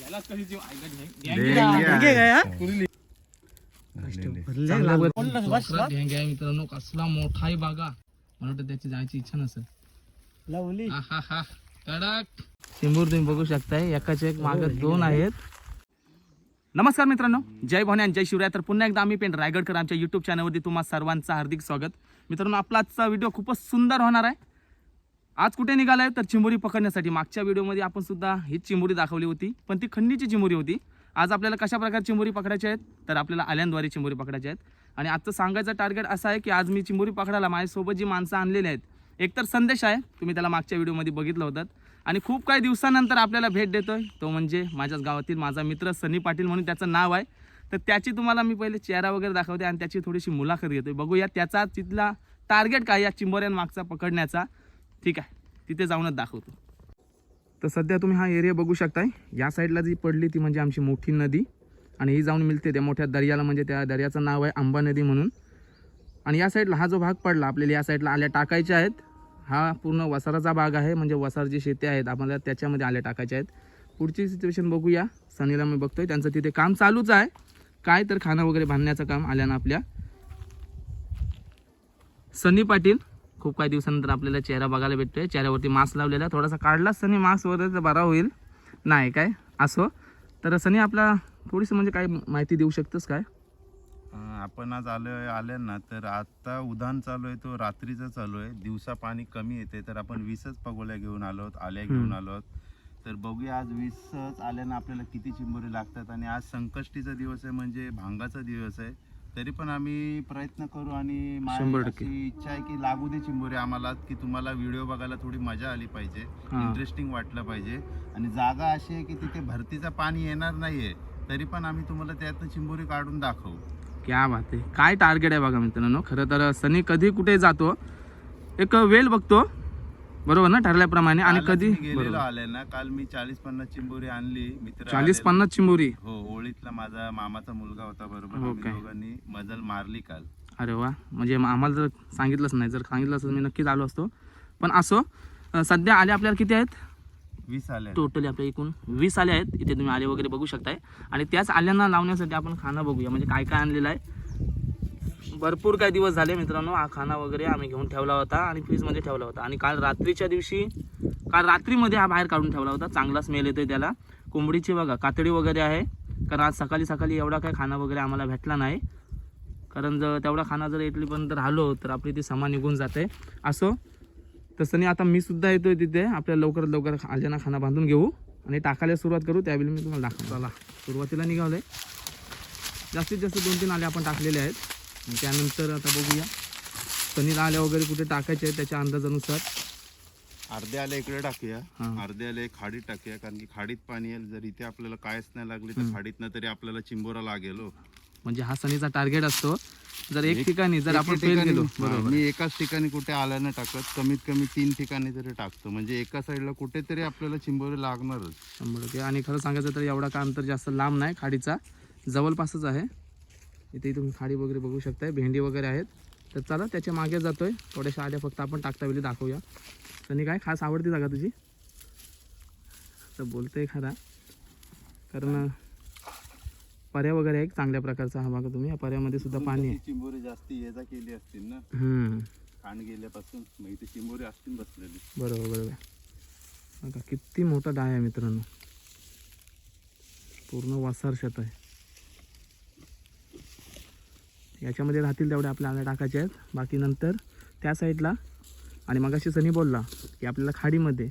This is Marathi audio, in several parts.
यालाच जीव ऐकत नाही. हा? आहे मित्रांनो. कसला मोठा आहे बागा. मला वाटतं त्याची जायची इच्छा नसेल. लावली. कडक चिंबूर तुम्ही बघू शकताय. एकाचे एक मागे दोन आहेत. नमस्कार मित्रांनो. जय भवानी आणि जय शिवराय. तर पुन्हा एकदा आम्ही पेन रायगडकर आमच्या युट्यूब चॅनलवरती तुम्हा सर्वांचं हार्दिक स्वागत. मित्रांनो आपला आजचा व्हिडिओ खूपच सुंदर होणार आहे. आज कुठे निघालाय? तर चिंबोरी पकडण्यासाठी. मागच्या व्हिडिओमध्ये आपण सुद्धा हीच चिंबोरी दाखवली होती. पण ती खंडीची चिंबोरी होती. आज आपल्याला कशा प्रकारे चिंबोरी पकडायची आहेत? तर आपल्याला आल्यांद्वारे चिंबोरी पकडायची आहेत. आणि आजचं सांगायचं टार्गेट असं आहे की आज मी चिंबोरी पकडायला माझ्यासोबत जी माणसं आणलेली आहेत एकतर संदेश आहे तुम्ही त्याला मागच्या व्हिडिओमध्ये बघितलं होतात आणि खूप काही दिवसानंतर आपल्याला भेट देतोय. तो म्हणजे माझ्याच गावातील माझा मित्र सनी पाटील म्हणून त्याचं नाव आहे. तर त्याची तुम्हाला मी पहिले चेहरा वगैरे दाखवते आणि त्याची थोडीशी मुलाखत घेतोय. बघूया त्याचा तिथला टार्गेट काय या चिंबोऱ्यांमागचा पकडण्याचा. ठीक आहे. तिथे जाऊनच दाखवतो. तर सध्या तुम्ही हा एरिया बघू शकताय. या साईडला जी पडली ती म्हणजे आमची मोठी नदी. आणि ही जाऊन मिळते त्या मोठ्या दर्याला म्हणजे त्या दर्याचं नाव आहे आंबा नदी म्हणून. आणि या साईडला हा जो भाग पडला आपल्याला या साईडला आल्या टाकायच्या आहेत. हा पूर्ण वसाराचा भाग आहे म्हणजे वसार जी शेती आहेत आपल्याला त्याच्यामध्ये आल्या टाकायच्या आहेत. पुढची सिच्युएशन बघूया. सनीला मी बघतोय. त्यांचं तिथे काम चालूच आहे. काय तर खाणं वगैरे बांधण्याचं काम आल्यानं आपल्या. सनी पाटील खूप काही दिवसानंतर आपल्याला चेहरा बघायला भेटतोय. चेहऱ्यावरती मास्क लावलेला. थोडासा काढला सनी मास्क वगैरे तर बरा होईल. नाही काय? असो. तर सनी आपला थोडीशी म्हणजे काय माहिती देऊ शकतोस काय? आपण आज आलोय आले ना तर आता उधाण चालू आहे तो रात्रीचा चालू आहे. दिवसा पाणी कमी येते तर आपण वीसच पगोल्या घेऊन आलो आल्या घेऊन आलो तर बघूया आज वीसच आल्यानं आपल्याला किती चिंबोरी लागतात. आणि आज संकष्टीचा दिवस आहे म्हणजे भांगाचा दिवस आहे. तरी पण आम्ही प्रयत्न करू आणि माझी शंभर टक्के. अशी इच्छा आहे की लागू दे चिंबोरी आम्हाला की तुम्हाला व्हिडिओ बघायला थोडी मजा आली पाहिजे हा. इंटरेस्टिंग वाटलं पाहिजे. आणि जागा अशी आहे की तिथे भरतीचं पाणी येणार नाहीये तरी पण आम्ही तुम्हाला त्यातनं चिंबोरी काढून दाखवू. क्या बात आहे. काय टार्गेट आहे बघा मित्रांनो. खरं तर सनी कधी कुठे जातो एक वेल बघतो. बरोबर ना? ठरल्याप्रमाणे. आणि कालच कधी? मी गेलेलो बरोबर. आले ना काल मी चाळीस पन्नास चिंबोरी आणली. मित्र चाळीस. पन्नास चिंबोरी? हो ओळीतला माझा मामाचा मुलगा होता बरोबर. हो आम्ही? दोघांनी मजल मारली काल. अरे वा. म्हणजे मग आम्हाला जर सांगितलंच नाही जर सांगितलं असतं तर मी नक्कीच आलो असतो. पण असो अं, सध्या आले आपल्याला किती आहेत? वीस आले. टोटली आपल्या एकूण वीस आले आहेत. इथे तुम्ही आले वगैरे बघू शकताय. आणि त्याच आल्यांना लावण्यासाठी आपण खाना बघूया. म्हणजे काय काय आणलेलं आहे. भरपूर काही दिवस झाले मित्रांनो हा खाना वगैरे आम्ही घेऊन ठेवला होता आणि फ्रीजमध्ये ठेवला होता. आणि काल रात्रीच्या दिवशी काल रात्रीमध्ये हा बाहेर काढून ठेवला होता. चांगला स्मेल येतोय त्याला. कोंबडीची बघा कातडी वगैरे आहे. कारण आज सकाळी सकाळी एवढा काही खाना वगैरे आम्हाला भेटला नाही. कारण जर तेवढा खाना जर इटलीपर्यंत राहिलो तर आपली ती समा निघून जाते. असो. तसं नाही आता मी सुद्धा येतोय तिथे. आपल्याला लवकरात लवकर आल्याना खाना बांधून घेऊ. आणि टाकायला सुरुवात करू. त्यावेळी मी तुम्हाला दाखवतो. चला सुरुवातीला आहे जास्तीत जास्त दोन तीन आले आपण टाकलेले आहेत. त्यानंतर आता बघूया. सनीला आल्या वगैरे कुठे टाकायचे त्याच्या अंदाजानुसार. अर्धे आले इकडे टाकूया. हा. अर्धे आले खाडीत टाकूया कारण की खाडीत पाणी येईल जर इथे आपल्याला कायच नाही लागली तर खाडीतनं तरी आपल्याला चिंबोरा लागेल हो. म्हणजे हा सनीचा टार्गेट असतो. जर एक ठिकाणी जर एके आपण फेल ठिकाणी- गेलो. हा, बरोबर. मी एकाच ठिकाणी कुठे आल्या नाही टाकत कमीत कमी तीन ठिकाणी तरी टाकतो. म्हणजे एका साईडला कुठेतरी आपल्याला चिंबोरी लागणारच. शंभर टक्के. आणि खरं सांगायचं तर एवढा का अंतर जास्त लांब नाही खाडीचा. जवळपासच आहे. इथे तुम्ही खाडी वगैरे बघू शकताय. भेंडी वगैरे आहेत. तर चला त्याच्यामागे जातोय. थोड्याशा आल्या फक्त आपण टाकता वेळी दाखवूया. त्यांनी काय खास आवडती जागा तुझी? तर बोलतोय खरा. कारण पर्या वगैरे आहे चांगल्या प्रकारचा हा बघा तुम्ही. या पर्यामध्ये सुद्धा पाणी आहे. चिंबोरी जास्ती ये जा केली असतील ना? खाण गेल्यापासून इथे चिंबोरी असतील बसलेली. बरोबर बरोबर. बघा किती मोठा डाय आहे मित्रांनो. पूर्ण वसार शेत आहे. याच्यामध्ये राहतील तेवढे आपल्याला टाकायचे आहेत. बाकी नंतर त्या साईडला आणि मगाशी सनी बोलला की आपल्याला खाडीमध्ये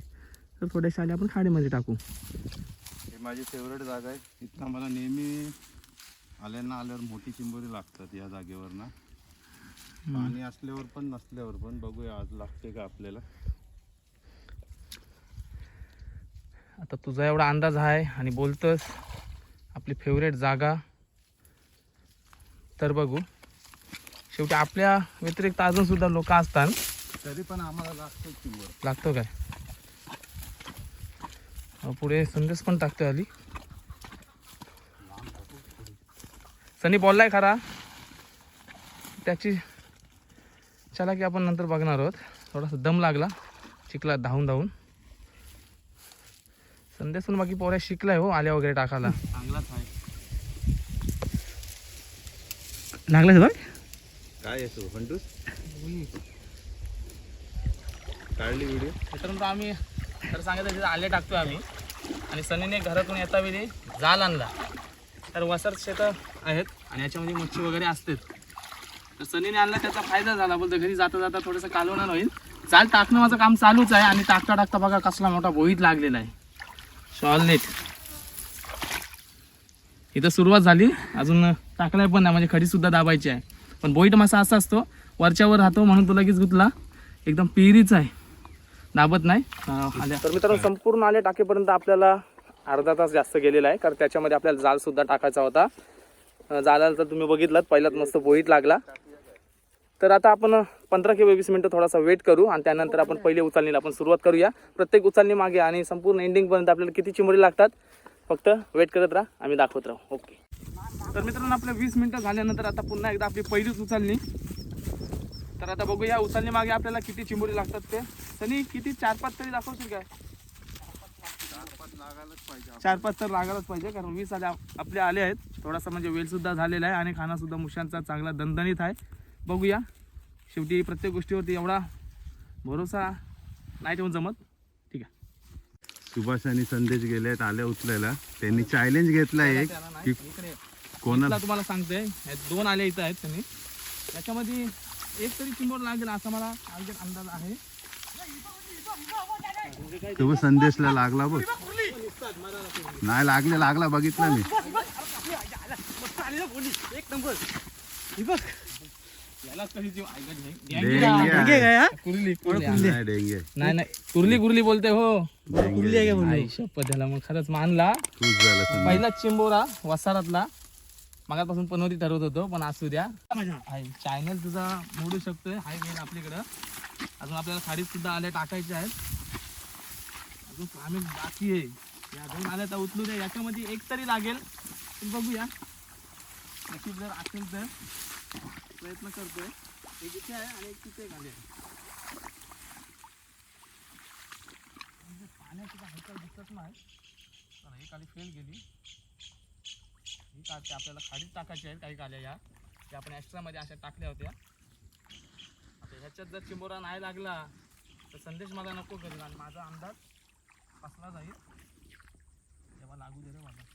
तर थोड्याशा आले आपण खाडीमध्ये टाकू. हे माझी फेवरेट जागा आहे. इथं मला नेहमी आल्यांना आल्यावर मोठी चिंबोरी लागतात या जागेवर ना पाणी असल्यावर पण नसल्यावर पण बघूया आज लागते का आपल्याला. आता तुझा एवढा अंदाज आहे आणि बोलतोस आपली फेवरेट जागा. तर बघू. शेवटी आपल्या व्यतिरिक्त अजून सुद्धा लोक असतात. तरी पण आम्हाला लागतं लागतो काय? पुढे संदेश पण टाकतोय आली सनी बोललाय खरा. त्याची चला की आपण नंतर बघणार आहोत. थोडासा दम लागला. चिखला धावून धावून. संध्यासून बाकी पोऱ्या शिकलाय हो आल्या वगैरे टाकायला. चांगलाच आहे. बघ काय येतो फंटूस काढली व्हिडिओ मित्रांनो आम्ही तर सांगितलं तिथे आले टाकतोय आम्ही. आणि सनीने घरातून येता वेळी जाल आणला. तर वसर शेतं आहेत आणि याच्यामध्ये मच्छी वगैरे असते तर सनीने आणला त्याचा फायदा झाला. बोलतो घरी जाता जाता थोडंसं कालवणार होईल. जाल टाकणं माझं काम चालूच आहे आणि टाकता टाकता बघा कसला मोठा बोईत लागलेला आहे. शॉल नीट. इथं सुरुवात झाली. अजून टाकलाय पण नाही म्हणजे खडी सुद्धा दाबायची आहे. पण बोईट मासा असा असतो वरच्यावर राहतो म्हणून तो लगेच गुतला. एकदम पिरीच आहे. दाबत नाही. तर मित्रांनो संपूर्ण आले टाकेपर्यंत आपल्याला अर्धा तास जास्त गेलेला आहे कारण त्याच्यामध्ये आपल्याला जाल सुद्धा टाकायचा होता. अं, जालाला तर तुम्ही बघितलात पहिल्यात मस्त बोईट लागला. तर आता आपण पंधरा किंवा वीस मिनटं थोडासा वेट करू आणि त्यानंतर आपण पहिले उचलणीला आपण सुरुवात करूया. प्रत्येक उचलणी मागे आणि संपूर्ण एंडिंगपर्यंत आपल्याला किती चिमुरी लागतात फक्त वेट करत राहा आम्ही दाखवत राहू. ओके तर मित्रांनो आपल्या वीस मिनटं झाल्यानंतर आता पुन्हा एकदा आपली पहिलीच उचलणी. तर आता बघूया उचलणी मागे आपल्याला किती चिमुरी लागतात ते. तरी किती? चार पाच तरी दाखवशील काय? चार पाच तर लागायलाच पाहिजे कारण वीस आले आपले आले आहेत. थोडासा म्हणजे वेल सुद्धा झालेला आहे आणि खाना सुद्धा मुशांचा चांगला दणदणीत आहे. बघूया. शेवटी प्रत्येक गोष्टीवरती एवढा भरोसा नाही ठेवून जमत. ठीक आहे. सुभाष आणि संदेश गेले आहेत आल्या उचलायला. त्यांनी चॅलेंज घेतलाय एक की इकडे कोणा? इथला तुम्हाला सांगते हे दोन आले इथं आहेत त्यांनी. त्याच्यामध्ये एक तरी चिंबोर लागेल असा मला अगदी अंदाज आहे. तो संदेशला लागला बघ. नाही लागले लागला बघितला मी. एक नंबर बघ नाही. कुर्ली कुर्ली नाही डेंगे. नाही नाही. कुर्ली कुर्ली बोलते हो. कुर्ली आहे का मग खरंच मानला. पहिलाच चिंबोरा वसारातला. मगापासून पनोरी ठरवत होतो पण असू द्या माझ्या. चॅनल तुझा मोडू शकतोय. हाय मेन आपल्याकडं अजून आपल्याला खाडीत सुद्धा आल्या टाकायच्या आहेत. अजून कामे बाकी आहे. या दोन आल्या तर उचलू द्या याच्यामध्ये एक तरी लागेल. बघूया. नशीब जर असेल तर प्रयत्न करतोय. एक इथे आहे आणि एक तिथे म्हणजे पाण्याची हालचाल दिसत नाही. एक आली फेल गेली. ही काढते आपल्याला खाडीत टाकायची आहेत काही काल्या या. त्या आपण एक्स्ट्रामध्ये अशा टाकल्या होत्या. आता ह्याच्यात जर चिंबोरा नाही लागला तर संदेश मला नको करेल आणि माझा अंदाज कसला जाईल तेव्हा लागू दे रे माझा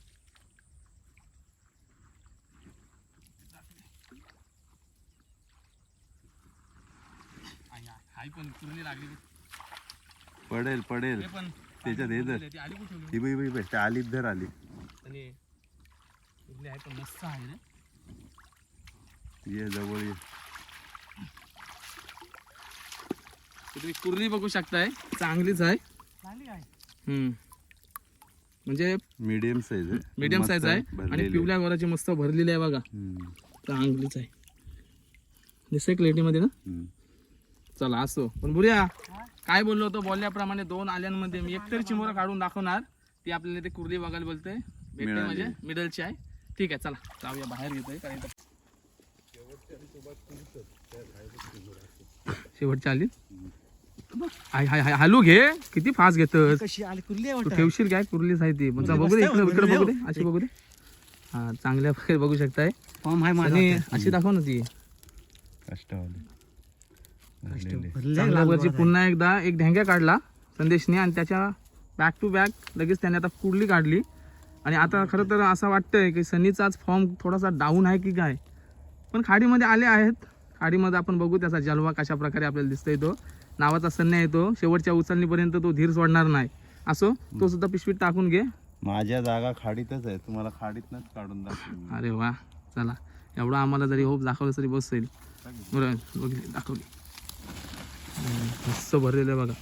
हाय पण कुर्ली लागली. पडेल पडेल. पण त्याच्यात हे धर. ती आली कुठे आलीत धर आली. आणि कुर्ली आहे पण मस्त आहे रे ये जवळ ये. तुम्ही कुर्ली बघू शकताय. चांगलीच आहे. चांगली आहे. हम्म. म्हणजे मीडियम साईज आहे. मीडियम मस्त साईज आहे भरलेली आणि पिवळ्या गोराची मस्त भरलेली आहे बघा. हम्म, चांगलीच आहे. दिसते क्लेटीमध्ये ना? हम्म. चला असो. पण बुऱ्या काय बोललो होतो? बोलल्याप्रमाणे दोन आल्यांमध्ये मी एकतरी चिमोरा काढून दाखवणार. ती आपल्याला ते कुर्ली बघायला बोलते. भेटते मिळाली. म्हणजे. मिडलची आहे. ठीक आहे चला. जाऊया बाहेर घेतोय कारण इथं- शेवटची आली हाय हाय हाय हॅलो घे. किती फास्ट घेतोस. कशी आली कुर्ली आहे तू वाटतं? ठेवशील काय? कुर्लीच आहे ती. म्हणजे कुर्ली बघू दे इकडे इकडे बघू दे कुर्ली अशी बघू दे. हा चांगल्या प्रकारे बघू शकताय. फॉर्म आहे माझा आणि. अशी दाखव ना ती. कष्टवाले. चांगल्या प्रकारची पुन्हा एकदा एक ढेंग्या काढला संदेशने आणि त्याच्या बॅक टू बॅक लगेच त्याने आता कुर्ली काढली. आणि आता खरं तर असं वाटतंय की सनीचाच फॉर्म थोडासा डाऊन आहे की काय? पण खाडीमध्ये आले आहेत. खाडीमध्ये आपण बघू त्याचा जलवा कशा प्रकारे आपल्याला दिसतोय तो. नावाचा सन्या येतो शेवटच्या उचलणीपर्यंत तो धीर सोडणार नाही. असो तो सुद्धा पिशवीत टाकून घे. माझ्या जागा खाडीतच आहे. तुम्हाला खाडीतनच काढून दाखवून अरे वा. चला. एवढा आम्हाला जरी होप दाखवलं तरी बस होईल. बरं बघितली दाखवली. मस्त भरलेलं आहे बघा?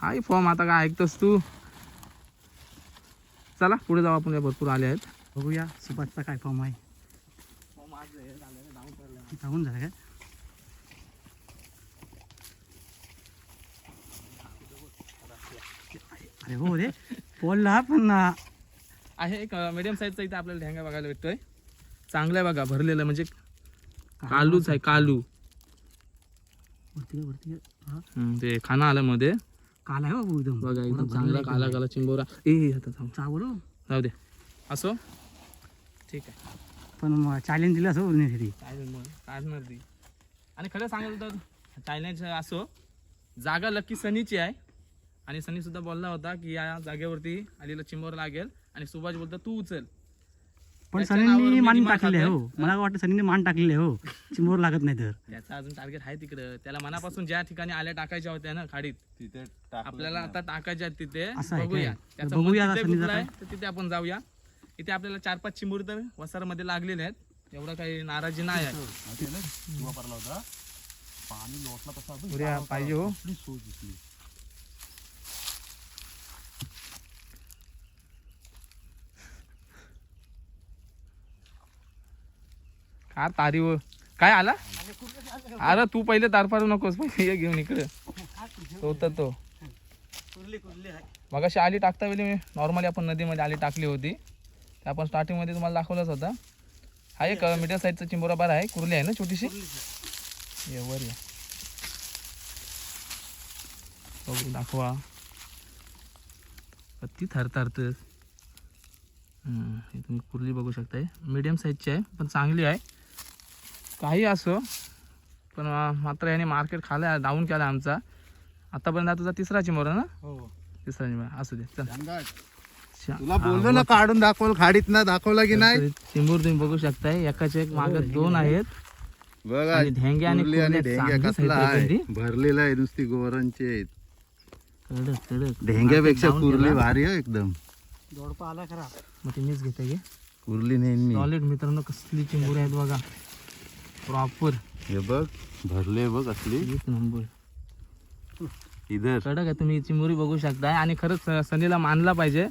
हाय फॉर्म. आता काय ऐकतोस तू? चला पुढे जाऊ आपण. या भरपूर आले आहेत. बघूया सुभाषचा काय फॉर्म आहे. धावून झालं काय? अरे हो रे बोलला पण आहे एक मीडियम साईजचा इथे आपल्याला ढेंगा बघायला भेटतोय. चांगला आहे बघा भरलेलं म्हणजे कालूच आहे कालू. हा. ते खाना आलं मध्ये. काला आहे बाबू एकदम. बघा एकदम चांगला काला काला चिंबोरा. ए आता थांब. चावल हो. जाऊ दे. असो? ठीक आहे. पण चॅलेंज दिलं असं उडण्यासाठी काय मग. काढणार ती. आणि खरं सांगायचं तर चायनाचं असो. जागा लक्की सनीची आहे. आणि सनी सुद्धा बोलला होता की या जागेवरती आलेला चिंबोर लागेल. आणि सुभाष बोलतो तू उचल. पण त्याच्या नावावर सनीने मी मान टाकलेलं आहे हो. खातोय. मला वाटतं सनीने मान टाकलेलं आहे हो. चिमोर लागत नाही तर. त्याचा अजून टार्गेट आहे तिकडं. त्याला मनापासून ज्या ठिकाणी आल्या टाकायच्या होत्या ना खाडीत. तिथे टाकलं आपल्याला आता टाकायच्या आहेत तिथे. असं आहे बघूया. काय? त्याचा बघूया मन आता तिथे सनीचा गुंतलाय, तर तिथे आपण जाऊया. इथे आपल्याला चार पाच चिंबूर तर वसारमध्ये लागलेले आहेत. एवढं काही नाराजी नाही आहे. उद्या पाहिजे हो. का तारी काय आला? अरे तू पहिले तार पाडू नकोस पहिले ये घेऊन इकडे. तो तर तो. मग अशी आली टाकता वेळी मी. नॉर्मली आपण नदीमध्ये आली टाकली होती. ते आपण स्टार्टिंगमध्ये तुम्हाला दाखवलंच होता. हा एक मीडियम साईजचा चिंबोरा बार आहे कुर्ली आहे ना छोटीशी? ये वर ये. बघू दाखवा. ती थरथरतच हम्म, हे तुम्ही कुर्ली बघू शकताय. मीडियम साईजची आहे पण चांगली आहे. काही असो पण मात्र याने मार्केट खाला डाऊन केला आमचा. आतापर्यंत हा तुझा तिसरा चिंबोरा ना? हो. तिसरा चिंबोरा असू दे चल. तुला बोललो ना काढून दाखवलं खाडीत ना दाखवला की नाही? चिंबूर तुम्ही बघू शकताय. एकाचे एक मागे दोन आहेत. बघा ढेंगे आणि भरलेला आहे नुसती गोवरांचे आहेत. कडक कडक. ढेंग्यापेक्षा कुर्ली. भारी आहे एकदम. जोडपा आला खरा. मग ते मीच घेते गे. कुर्ली नेहमी. सॉलिड मित्रांनो कसली चिंबुरी आहेत बघा. प्रॉपर हे बघ भरले बघ असली. एक नंबर. इधर. कडक आहे तुम्ही चिंबुरी बघू शकताय. आणि खरंच सनीला मानला पाहिजे.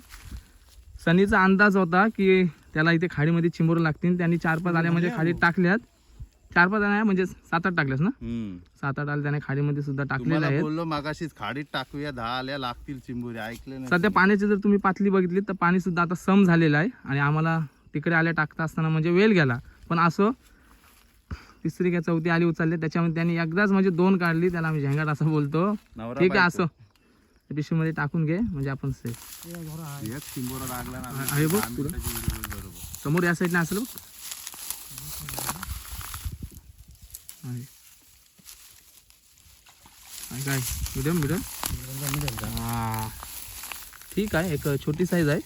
सनीचा अंदाज होता की त्याला इथे खाडीमध्ये चिंबोर लागतील. त्यांनी चार पाच आल्या म्हणजे खाडीत टाकल्यात. चार पाच आल्या म्हणजे सात आठ टाकल्यास ना? सात आठ आल्या त्याने खाडीमध्ये सुद्धा टाकलेल्या आहेत. बोललो मागाशीच खाडीत टाकूया दहा आल्या लागतील चिंबुरी. ऐकले सध्या पाण्याची जर तुम्ही पातळी बघितली तर पाणी सुद्धा आता सम झालेलं आहे. आणि आम्हाला तिकडे आल्या टाकता असताना म्हणजे वेल गेला. पण असं तिसरी का चौथी आली उचलली त्याच्यामध्ये त्यांनी एकदाच म्हणजे दोन काढली त्याला आम्ही झेंगाट असं बोलतो. ठीक आहे. असं. पिशवीमध्ये टाकून घे म्हणजे आपण सेफ आहे बघ समोर या साईडने असेल बघ. काय? Medium medium? हा. ठीक आहे एक छोटी साईज आहे.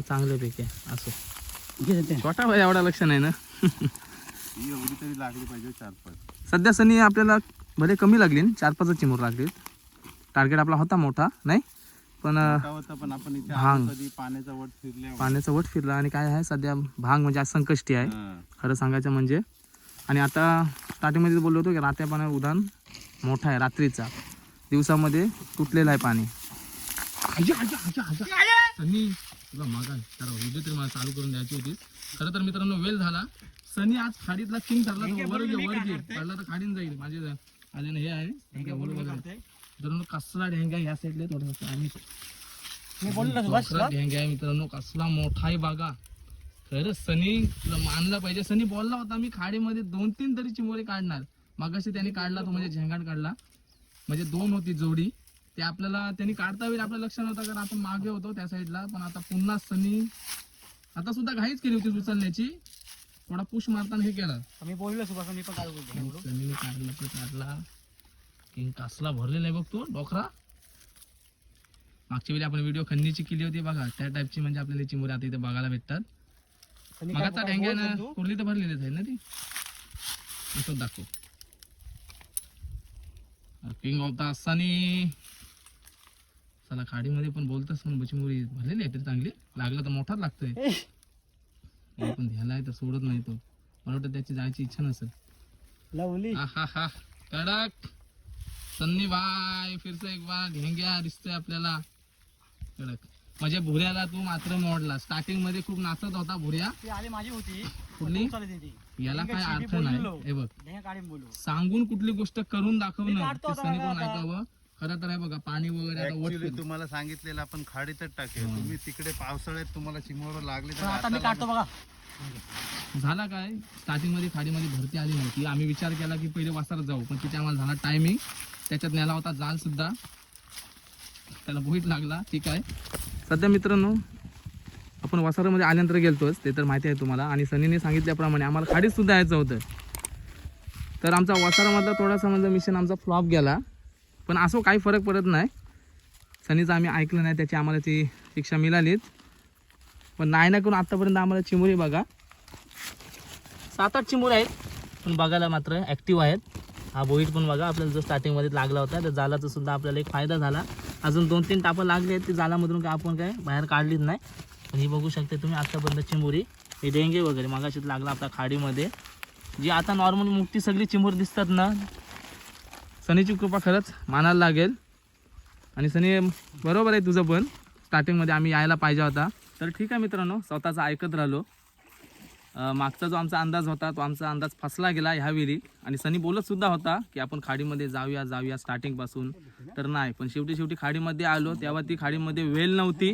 चांगल्यापैकी आहे असो. छोटा भाई एवढा लक्ष नाही ना. ही एवढी तरी लागली पाहिजे चार पाच. सध्या सनी आपल्याला भले कमी लागली चार पाच चिमूर लागली. टार्गेट आपला होता मोठा नाही? पण अं, मोठा होता पण आपण इथे भांग. कधी पाण्याचा वट फिरल्या पाण्याचा वट फिरला आणि काय आहे सध्या भांग म्हणजे आज संकष्टी आहे. खरं सांगायचं म्हणजे. आणि आता स्टार्टिंगमध्ये बोललो होतो की रात्या पाण्यात उदान मोठा आहे रात्रीचा. दिवसामध्ये तुटलेलं आहे पाणी. तुला मागा तर मला चालू करून द्यायची होती. खरं तर मित्रांनो वेल झाला. सनी आज खाडीतला किंग ठरला तो वर घे वर घे पडला तर खाडीन जाईल. माझे आले हे आहे. मित्रांनो कसला ढेंग्या ह्या साईडला थोडासा आम्ही मी बोललो ढेंग्या आहे मित्रांनो कसला मोठा आहे बागा. खरंच सनी मानला पाहिजे. सनी बोलला होता मी खाडीमध्ये दोन तीन तरी चिंबोरे काढणार. मगाशी त्यांनी काढला तो म्हणजे झेंगाट काढला. म्हणजे दोन होती जोडी. ते आपल्याला त्यांनी काढता वेळी आपलं लक्ष नव्हतं कारण आपण मागे होतो त्या साईडला पण आता पुन्हा सनी आता सुद्धा घाईच केली होती उचलण्याची. थोडा पुश मारताना हे केला. मी बोललो सुभाष मी पण काय बोलतो काढला तो काढला. किंग कसला भरलेला आहे बघ तो डोकरा. मागच्या वेळी आपण व्हिडिओ खन्नीची केली होती बघा. त्या टाईपची म्हणजे आपल्याला चिमुरे आता इथे बघायला भेटतात. मगाचा कुर्ली तर भरलेलीच आहे ना ती. असं दाखव. किंग ऑफ द असानी चला खाडीमध्ये पण बोलतच पण बचिमुरी भरलेली आहे तरी चांगली. लागलं तर मोठाच लागतोय. पण आहे तर सोडत नाही तो. मला वाटतं त्याची जायची इच्छा नसेल. लवली कडक. सन्नी भाई फिर से एक बार ढेंग्या दिसतोय आपल्याला. कडक. म्हणजे भुऱ्याला तू मात्र मोडला स्टार्टिंगमध्ये खूप नाचत होता भुऱ्या. आली माझी होती. कुठली? याला काय अर्थ नाही. हे बघ. सांगून कुठली गोष्ट करून दाखवणं? सनी कोण. ऐकावं? खरं तर आहे बघा पाणी वगैरे आता. तुम्हाला सांगितलेलं आपण खाडीतच टाकेल तुम्ही तिकडे पावसाळ्यात तुम्हाला चिमोर लागले तर आता मी काढतो बघा. झाला काय? स्टार्टिंगमध्ये खाडीमध्ये भरती आली नव्हती. आम्ही विचार केला की पहिले वासार जाऊ पण तिथे आम्हाला झाला टायमिंग त्याच्यात नेला होता जाल सुद्धा. त्याला भोईट लागला ठीक आहे. सध्या मित्रांनो आपण वसारामध्ये आल्यानंतर गेलतोच ते तर माहिती आहे तुम्हाला. आणि सनीने सांगितल्याप्रमाणे आम्हाला खाडीत सुद्धा यायचं होतं. तर आमचा वसारामधला थोडासा म्हणजे मिशन आमचा फ्लॉप गेला. पण असं काही फरक पडत नाही. सनीचं आम्ही ऐकलं नाही त्याची आम्हाला ती शिक्षा मिळालीच पण नाही ना करून आत्तापर्यंत आम्हाला चिमुरी बघा. सात आठ चिमुरे आहेत पण बघायला मात्र ॲक्टिव्ह आहेत. हा बोईट पण बघा आपल्याला जो स्टार्टिंगमध्ये लागला होता त्या जालाचा सुद्धा आपल्याला एक फायदा झाला. अजून दोन तीन टापं लागले आहेत ती जालामधून काय आपण काय बाहेर काढलीच नाही. पण ही बघू शकते तुम्ही आत्तापर्यंत चिमुरी. हे डेंगे वगैरे मगाशीच लागला आपल्या खाडीमध्ये. जी आता नॉर्मल मुक्ती सगळी चिमूर दिसतात ना सनीची कृपा खरंच मानायला लागेल. आणि सनी बरोबर आहे तुझं पण. स्टार्टिंगमध्ये आम्ही यायला पाहिजे होता. तर ठीक आहे मित्रांनो स्वतःचं ऐकत राहिलो. मागचा जो आमचा अंदाज होता तो आमचा अंदाज फसला गेला ह्यावेळी आणि सनी बोलतसुद्धा होता की आपण खाडीमध्ये जाऊया जाऊया स्टार्टिंगपासून तर नाही पण शेवटी शेवटी खाडीमध्ये आलो. तेव्हा ती खाडीमध्ये वेल नव्हती.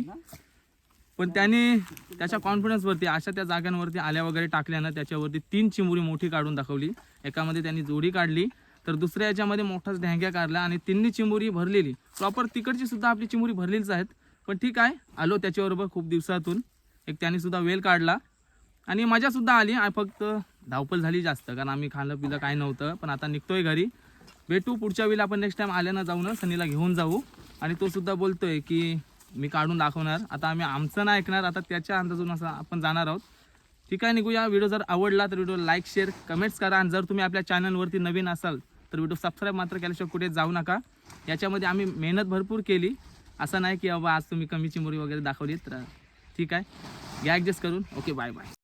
पण त्याने त्याच्या कॉन्फिडन्सवरती अशा त्या जागांवरती आल्या वगैरे टाकल्यानं त्याच्यावरती तीन चिमुरी मोठी काढून दाखवली. एकामध्ये त्यांनी जोडी काढली. तर दुसऱ्या याच्यामध्ये मोठाच ढ्यांग्या काढल्या आणि तिन्ही चिमुरी भरलेली. प्रॉपर तिकडची सुद्धा आपली चिमुरी भरलेलीच आहेत. पण ठीक आहे आलो त्याच्याबरोबर खूप दिवसातून. एक त्याने सुद्धा वेल काढला. आणि मजासुद्धा आली. फक्त धावपल झाली जास्त कारण आम्ही खाल्लं पिलं काय नव्हतं. पण आता निघतोय घरी. भेटू पुढच्या वेळी आपण नेक्स्ट टाइम आल्यानं जाऊ ना सनीला घेऊन जाऊ. आणि तो सुद्धा बोलतोय की मी काढून दाखवणार. आता आम्ही आमचं नाही ऐकणार. आता त्याच्या अंदाजून असं आपण जाणार आहोत. ठीक आहे निघूया. व्हिडिओ जर आवडला तर व्हिडिओ लाईक शेअर कमेंट्स करा. आणि जर तुम्ही आपल्या चॅनलवरती नवीन असाल तर व्हिडिओ सबस्क्राईब मात्र केल्याशिवाय कुठे जाऊ नका. याच्यामध्ये आम्ही मेहनत भरपूर केली. असं नाही की बाबा आज तुम्ही कमी चिमुरी वगैरे दाखवली. तर ठीक आहे. घ्या ॲडजस्ट करून. Okay bye bye